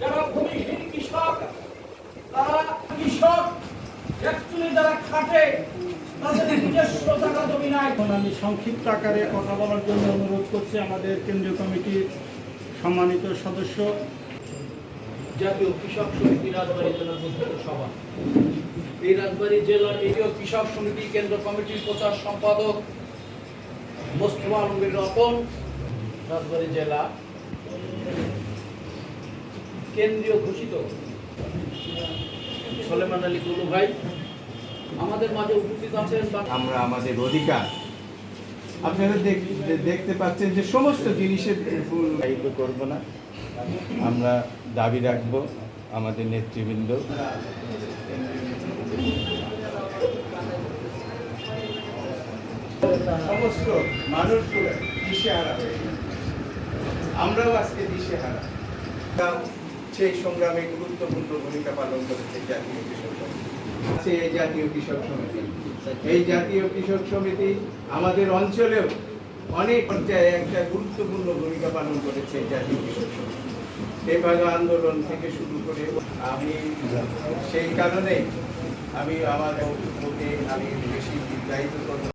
যারা ভূমিহীন কৃষক তারা কৃষক একচুয়ালি যারা খাটে আমি সংক্ষিপ্ত আকারে কথা বলার জন্য অনুরোধ করছি আমাদের কেন্দ্রীয় কমিটির সম্মানিত সদস্য। জাতীয় কৃষক সমিতি রাজবাড়ি জেলার অধ্যক্ষ সভা। এই রাজবাড়ি জেলার এটিও কৃষক সমিতি কেন্দ্র কমিটির প্রচার সম্পাদক মোস্তফা আলমগীর রতন। রাজবাড়ি জেলা কেন্দ্রীয় ঘোষিত। সলেমান আলী কুলু ভাই আমাদের মাঝে উপস্থিত আছেন আমরা আমাদের অধিকার। আপনারা দেখ- দেখতে পাচ্ছেন যে সমস্ত জিনিসের দায়িত্ব করব না। আমরা দাবি রাখব আমাদের নেতৃবৃন্দ। সমস্ত মানুষগুলো দিশেহারা হয়ে আমরাও আজকে দিশেহারা। তাও সেই সংগ্রামে গুরুত্বপূর্ণ ভূমিকা পালন করেছে জাতীয় কৃষক আছে এই জাতীয় কৃষক সমিতি। এই জাতীয় কৃষক সমিতি আমাদের অঞ্চলেও অনেক পর্যায়ে একটা গুরুত্বপূর্ণ ভূমিকা পালন করেছে জাতীয় কৃষক সমিতি। তেভাগা আন্দোলন থেকে শুরু করে আমি সেই কারণে আমি আমার আমি বেশি দীর্ঘায়িত করব